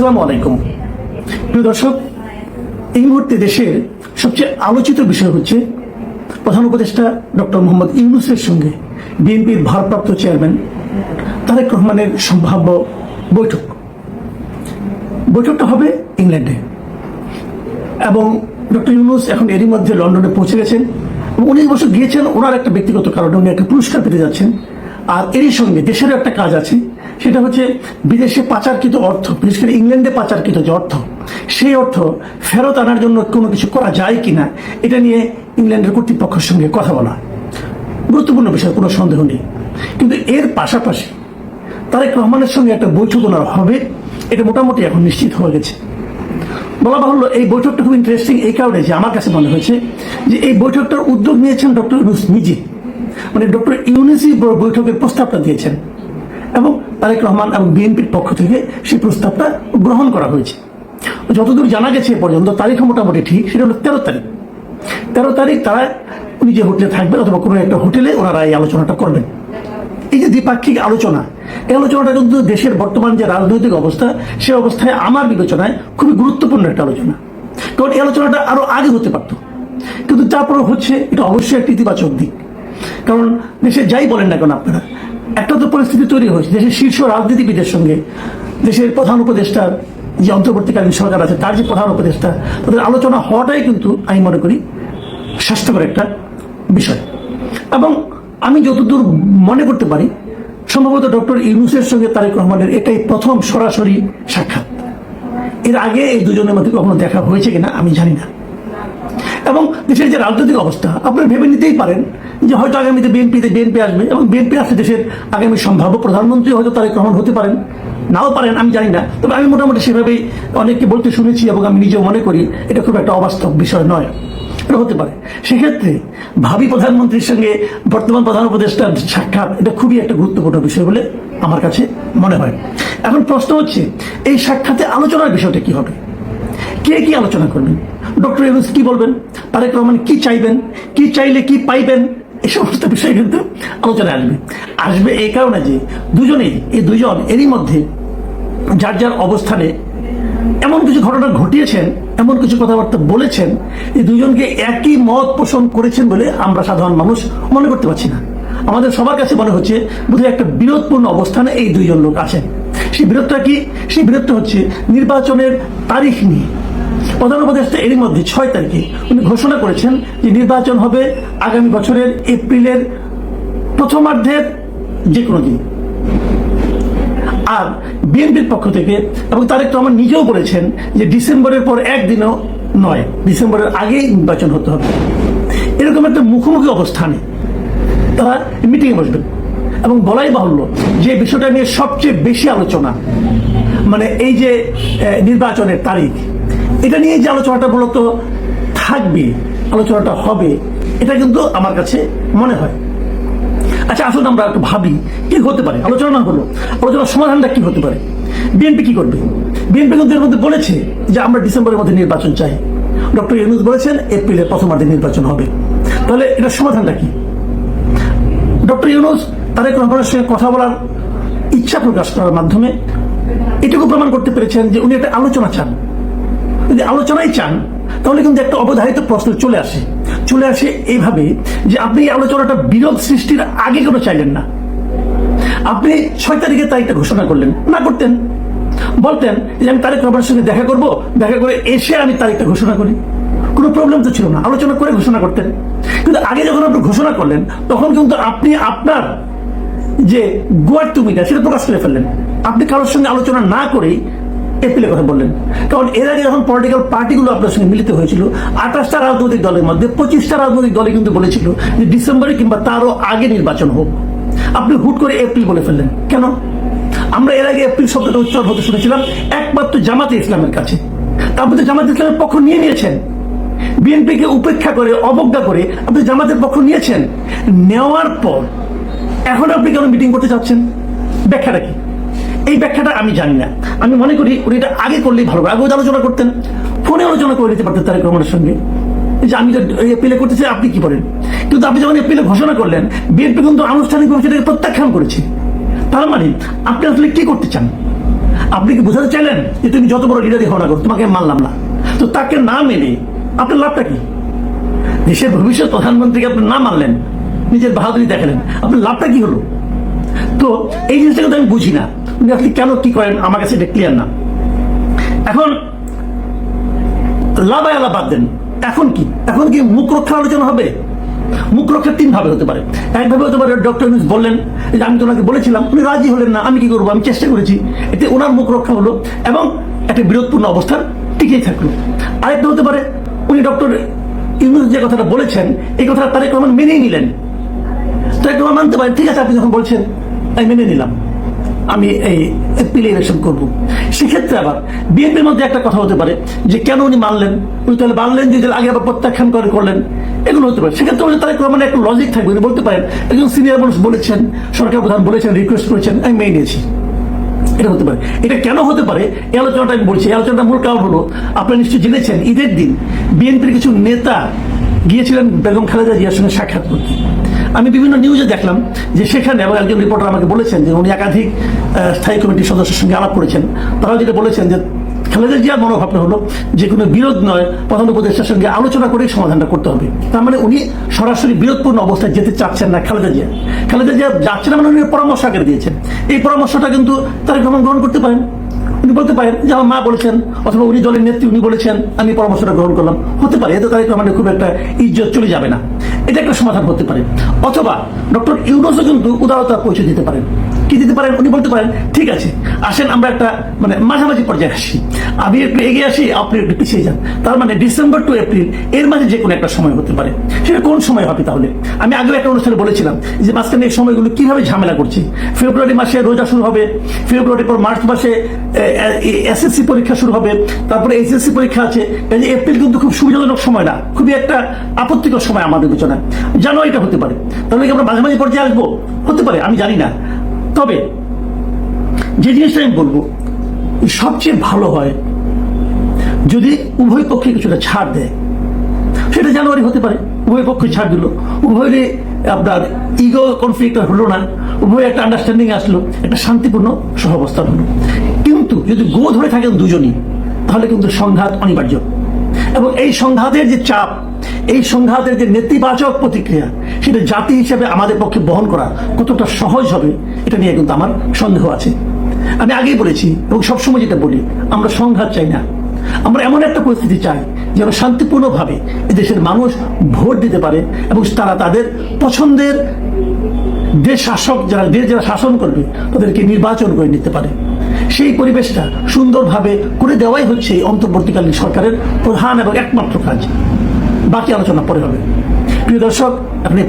আসসালামু আলাইকুম। প্রিয় দর্শক, এই মুহূর্তে দেশের সবচেয়ে আলোচিত বিষয় হচ্ছে প্রধান উপদেষ্টা ডক্টর মোহাম্মদ ইউনুসের সঙ্গে বিএনপির ভারপ্রাপ্ত চেয়ারম্যান তারেক রহমানের সম্ভাব্য বৈঠক। বৈঠকটা হবে ইংল্যান্ডে। এবং ডক্টর ইউনুস এখন এরই মধ্যে লন্ডনে পৌঁছে গেছেন এবং উনিশ বছর গিয়েছেন, ওনার একটা ব্যক্তিগত কারণে উনি একটা পুরস্কার পেতে যাচ্ছেন। আর এরই সঙ্গে দেশেরও একটা কাজ আছে সেটা হচ্ছে বিদেশে পাচারকৃত অর্থ, বিশেষ করে ইংল্যান্ডে পাচারকৃত যে অর্থ, সেই অর্থ ফেরত আনার জন্য কোনো কিছু করা যায় কিনা এটা নিয়ে ইংল্যান্ডের কর্তৃপক্ষের সঙ্গে কথা বলা। গুরুত্বপূর্ণ বিষয়, কোনো সন্দেহ নেই। কিন্তু এর পাশাপাশি তারেক রহমানের সঙ্গে একটা বৈঠক ওনার হবে, এটা মোটামুটি এখন নিশ্চিত হয়ে গেছে। বলা বাহুল্য, এই বৈঠকটা খুব ইন্টারেস্টিং এই কারণে যে আমার কাছে মনে হয়েছে যে এই বৈঠকটার উদ্যোগ নিয়েছেন ডক্টর ইউনুস নিজে। মানে ডক্টর ইউনুসই বৈঠকের প্রস্তাবটা দিয়েছেন। এবং তারেক রহমান এবং বিএনপির পক্ষ থেকে সেই প্রস্তাবটা গ্রহণ করা হয়েছে। যতদূর জানা গেছে পর্যন্ত তারিখও মোটামুটি ঠিক, সেটা হলো তেরো তারিখ। তেরো তারিখ তারা উনি যে হোটেলে থাকবেন অথবা কোনো একটা হোটেলে ওনারা এই আলোচনাটা করবেন। এই যে দ্বিপাক্ষিক আলোচনা, এই আলোচনাটা কিন্তু দেশের বর্তমান যে রাজনৈতিক অবস্থা, সে অবস্থায় আমার বিবেচনায় খুবই গুরুত্বপূর্ণ একটা আলোচনা। কারণ এই আলোচনাটা আরও আগে হতে পারত। কিন্তু তারপরে হচ্ছে এটা অবশ্যই একটা ইতিবাচক দিক। কারণ দেশে যাই বলেন না কেন আপনারা একটা তো পরিস্থিতি তৈরি হয়েছে। দেশের শীর্ষ রাজনীতিবিদের সঙ্গে, দেশের প্রধান উপদেষ্টার যে অন্তর্বর্তীকালীন সরকার আছে, তার যে প্রধান উপদেষ্টা, তাদের আলোচনা হওয়াটাই কিন্তু আমি মনে করি স্বাস্থ্যকর একটা বিষয়। এবং আমি যতদূর মনে করতে পারি, সম্ভবত ডক্টর ইউনুসের সঙ্গে তারেক রহমানের এটাই প্রথম সরাসরি সাক্ষাৎ। এর আগে এই দুজনের মধ্যে কখনো দেখা হয়েছে কিনা আমি জানি না। এবং দেশের যে রাজনৈতিক অবস্থা, আপনারা ভেবে নিতেই পারেন যে হয়তো আগামীতে বিএনপিতে বিএনপি আসবে এবং বিএনপি আসলে দেশের আগামী সম্ভাব্য প্রধানমন্ত্রী হয়তো তারেক রহমান হতে পারেন। নাও পারেন, আমি জানি না। তবে আমি মোটামুটি সেভাবেই অনেককে বলতে শুনেছি এবং আমি নিজেও মনে করি এটা খুব একটা অবাস্তব বিষয় নয়। এটা হতে পারে। সেক্ষেত্রে ভাবি প্রধানমন্ত্রীর সঙ্গে বর্তমান প্রধান উপদেষ্টার সাক্ষাৎ, এটা খুবই একটা গুরুত্বপূর্ণ বিষয় বলে আমার কাছে মনে হয়। এখন প্রশ্ন হচ্ছে, এই সাক্ষাতে আলোচনার বিষয়টা কি হবে? কে কি আলোচনা করবেন? ডক্টর ইউনুস কি বলবেন? তারেক রহমান কি চাইবেন? কি চাইলে কি পাইবেন? এই সমস্ত বিষয় কিন্তু আলোচনায় আসবে। আসবে এই কারণে যে দুজনেই, এই দুজন এরই মধ্যে যার যার অবস্থানে এমন কিছু ঘটনা ঘটিয়েছেন, এমন কিছু কথাবার্তা বলেছেন, এই দুজনকে একই মত পোষণ করেছেন বলে আমরা সাধারণ মানুষ মনে করতে পারছি না। আমাদের সবার কাছে মনে হচ্ছে বোধহয় একটা বিরোধপূর্ণ অবস্থানে এই দুইজন লোক আছেন। সেই বিরোধটা কি? সেই বিরোধটা হচ্ছে নির্বাচনের তারিখ নিয়ে। প্রধান উপদেষ্টা এরই মধ্যে ছয় তারিখে উনি ঘোষণা করেছেন যে নির্বাচন হবে আগামী বছরের এপ্রিলের প্রথমার্ধের যে কোনো দিন। আর বিএনপির পক্ষ থেকে এবং তারেক রহমান নিজেও বলেছেন যে ডিসেম্বরের পর একদিনও নয়, ডিসেম্বরের আগেই নির্বাচন হতে হবে। এরকম একটা মুখোমুখি অবস্থানে তারা মিটিংয়ে বসবেন এবং বলাই বাহুল্য যে বিষয়টা নিয়ে সবচেয়ে বেশি আলোচনা মানে এই যে নির্বাচনের তারিখ এটা নিয়ে যে আলোচনাটা মূলত থাকবে, আলোচনাটা হবে, এটা কিন্তু আমার কাছে মনে হয়। আচ্ছা আসুন আমরা একটু ভাবি, কি হতে পারে? আলোচনা না হলো, আলোচনার সমাধানটা কি হতে পারে? বিএনপি কি করবে? বিএনপি কিন্তু এর মধ্যে বলেছে যে আমরা ডিসেম্বরের মধ্যে নির্বাচন চাই। ডক্টর ইউনুস বলেছেন, এপ্রিলের প্রথমার্ধে নির্বাচন হবে। তাহলে এটার সমাধানটা কি? ডক্টর ইউনুস তারেক রহমানের সঙ্গে কথা বলার ইচ্ছা প্রকাশ করার মাধ্যমে এটুকু প্রমাণ করতে পেরেছেন যে উনি একটা আলোচনা চান। যদি আলোচনাই চান, তাহলে কিন্তু একটা অবধারিত প্রশ্ন চলে আসে। চলে আসে এইভাবে যে আপনি আলোচনাটা বিরোধ সৃষ্টির আগে কোনো চাইলেন না? আপনি ছয় তারিখে তারিখটা ঘোষণা করলেন, না করতেন। বলতেন যে আমি তারেক রহমানের সঙ্গে দেখা করব, দেখা করে এসে আমি তারিখটা ঘোষণা করি। কোনো প্রবলেম তো ছিল না, আলোচনা করে ঘোষণা করতেন। কিন্তু আগে যখন আপনি ঘোষণা করলেন, তখন কিন্তু আপনি আপনার যে গোয়ার তুমিটা সেটা প্রকাশ করে ফেললেন। আপনি কারোর সঙ্গে আলোচনা না করেই এপ্রিলের কথা বললেন। কারণ এর আগে যখন পলিটিক্যাল পার্টিগুলো আপনার সঙ্গে মিলিত হয়েছিল, আঠাশটা রাজনৈতিক দলের মধ্যে পঁচিশটা রাজনৈতিক দলে কিন্তু বলেছিল যে ডিসেম্বরে কিংবা তারও আগে নির্বাচন হোক। আপনি হুট করে এপ্রিল বলে ফেললেন। কেন? আমরা এর আগে এপ্রিল শব্দটা উচ্চারণ হতে শুনেছিলাম, একমাত্র জামাতে ইসলামের কাছে। তারপর তো জামাতে ইসলামের পক্ষ নিয়ে নিয়েছেন। বিএনপিকে উপেক্ষা করে, অবজ্ঞা করে আপনি জামাতের পক্ষ নিয়েছেন। নেওয়ার পর, এখন আপনি কেন মিটিং করতে চাচ্ছেন? ব্যাখ্যাটা কি? এই ব্যাখ্যাটা আমি জানি না। আমি মনে করি উনি এটা আগে করলেই ভালো তো আলোচনা করতেন। ফোনে আলোচনা করে নিতে পারতেন তারেক রহমানের সঙ্গে। যে আমি তো এপ্রিলে করতে চাই আপনি কি করেন কিন্তু আপনি যখন এপ্রিলে ঘোষণা করলেন, বিএনপি কিন্তু আনুষ্ঠানিকভাবে সেটাকে প্রত্যাখ্যান করেছে। তার মানে আপনি আসলে কি করতে চান? আপনি কি বোঝাতে চাইলেন যে তুমি যত বড় লিডারই হও না করো তোমাকে মানলাম না? তো তাকে না মেনে আপনার লাভটা কি? দেশের ভবিষ্যৎ প্রধানমন্ত্রীকে আপনি না মানলেন, নিজের বাহাদুরি দেখালেন, আপনার লাভটা কি হলো? তো এই জিনিসটা কিন্তু আমি বুঝি না। আপনি কেন কি করেন? আমার কাছে এটা ক্লিয়ার না। এখন, লাভায় আলা বাদ দেন। এখন কি? এখন কি মুখ রক্ষার আলোচনা হবে? মুখ রক্ষা তিন ভাবে হতে পারে। একভাবে হতে পারে ডক্টর ইউনুস বললেন যে আমি তো বলেছিলাম, উনি রাজি হলেন না, আমি কি করব? আমি চেষ্টা করেছি। এতে ওনার মুখ রক্ষা হলো এবং একটা বিরোধপূর্ণ অবস্থান টিকেই থাকল। আরেকটা হতে পারে, উনি ডক্টর ইউনুস যে কথাটা বলেছেন, এই কথাটা তারেক রহমান মেনেই নিলেন। তারেক রহমান মানতে পারেন, ঠিক আছে, আপনি যখন বলছেন, আমি মেনে নিলাম। আমি এই এপ্রিল ইলেকশন করব। সেক্ষেত্রে আবার বিএনপির মধ্যে একটা কথা হতে পারে যে, কেন উনি মানলেন? উনি তাহলে মানলেন যে আগে আবার প্রত্যাখ্যান করে করলেন? এগুলো হতে পারে। সেক্ষেত্রে উনি তারেক রহমানের একটা লজিক থাকবে। উনি বলতে পারেন, একজন সিনিয়র মানুষ বলেছেন, সরকার প্রধান বলেছেন রিকোয়েস্ট করেছেন, আমি মেনে নিয়েছি। এটা হতে পারে। এটা কেন হতে পারে? এই আলোচনাটা আমি বলছি। এই আলোচনাটা মূল কারণ হলো আপনারা নিশ্চয়ই জেনেছেন, ঈদের দিন বিএনপির কিছু নেতা গিয়েছিলেন বেগম খালেদা জিয়ার সঙ্গে সাক্ষাৎ করতে। আমি বিভিন্ন নিউজে দেখলাম যে সেখানে এবং একজন রিপোর্টার আমাকে বলেছেন যে উনি একাধিক স্থায়ী কমিটির সদস্যের সঙ্গে আলাপ করেছেন। তারাও যেটা বলেছেন যে খালেদা জিয়ার মনোভাবটা হলো যে কোনো বিরোধ নয়, প্রধান উপদেষ্টার সঙ্গে আলোচনা করেই সমাধানটা করতে হবে। তার মানে উনি সরাসরি বিরোধপূর্ণ অবস্থায় যেতে চাচ্ছেন না খালেদা জিয়া। খালেদা জিয়া যাচ্ছেন মানে উনি পরামর্শ আগে দিয়েছেন। এই পরামর্শটা কিন্তু রহমান গ্রহণ করতে পারেন। উনি বলতে পারেন যে আমার মা বলেছেন, অথবা উনি দলের নেত্রী উনি বলেছেন, আমি পরামর্শটা গ্রহণ করলাম। হতে পারে, এতে তারেক রহমানের খুব একটা ইজ্জত চলে যাবে না। এটা একটা সমাধান করতে পারে। অথবা ডক্টর ইউনুসও কিন্তু উদারতা পৌঁছে দিতে পারেন। কি দিতে পারেন, উনি বলতে পারেন, ঠিক আছে, আসেন, আমরা একটা মানে মাঝামাঝি পর্যায়ে আসি। আমি একটু এগিয়ে আসি, আপনি একটু পিছিয়ে যান। তার মানে ডিসেম্বর টু এপ্রিল, এর মাঝে যে কোনো একটা সময় হতে পারে। সেটা কোন সময় হবে তাহলে? আমি আগেও একটা অনুষ্ঠানে বলেছিলাম যে মাঝখানে এই সময়গুলো কীভাবে ঝামেলা করছি? ফেব্রুয়ারি মাসে রোজা শুরু হবে, ফেব্রুয়ারি পর মার্চ মাসে এসএসসি পরীক্ষা শুরু হবে, তারপরে এইচএসসি পরীক্ষা আছে। এই যে এপ্রিল কিন্তু খুব সুবিধাজনক সময় না, খুবই একটা আপত্তিকর সময় আমাদের বিবেচনায় জানুয়ারিটা হতে পারে। তাহলে কি আমরা মাঝে মাঝে পর্যায়ে আসব? হতে পারে, আমি জানি না। তবে যে জিনিসটা আমি বলব, সবচেয়ে ভালো হয় যদি উভয় পক্ষে কিছুটা ছাড় দেয়। সেটা জানুয়ারি হতে পারে, উভয় পক্ষে ছাড় দিল। উভয়েরই আপনার ইগো কনফ্লিক্ট হলো না উভয় একটা আন্ডারস্ট্যান্ডিং আসলো, একটা শান্তিপূর্ণ সহাবস্থান হলো। কিন্তু যদি গো ধরে থাকেন দুজনই, তাহলে কিন্তু সংঘাত অনিবার্য। এবং এই সংঘাতের যে চাপ এই সংঘাতের যে নেতিবাচক প্রতিক্রিয়া, সেটা জাতি হিসেবে আমাদের পক্ষে বহন করা কতটা সহজ হবে, এটা নিয়ে কিন্তু আমার সন্দেহ আছে। আমি আগেই বলেছি, এবং সবসময় যেটা বলি, আমরা সংঘাত চাই না। আমরা এমন একটা পরিস্থিতি চাই, যেন শান্তিপূর্ণভাবে দেশের মানুষ ভোট দিতে পারে, এবং তারা তাদের পছন্দের দেশ শাসক যারা দেশ যারা শাসন করবে, তাদেরকে নির্বাচন করে নিতে পারে। সেই পরিবেশটা সুন্দরভাবে করে দেওয়াই হচ্ছে এই অন্তর্বর্তীকালীন সরকারের প্রধান এবং একমাত্র কাজ। বাকি আলোচনা পরে হবে। প্রিয় দর্শক আপনি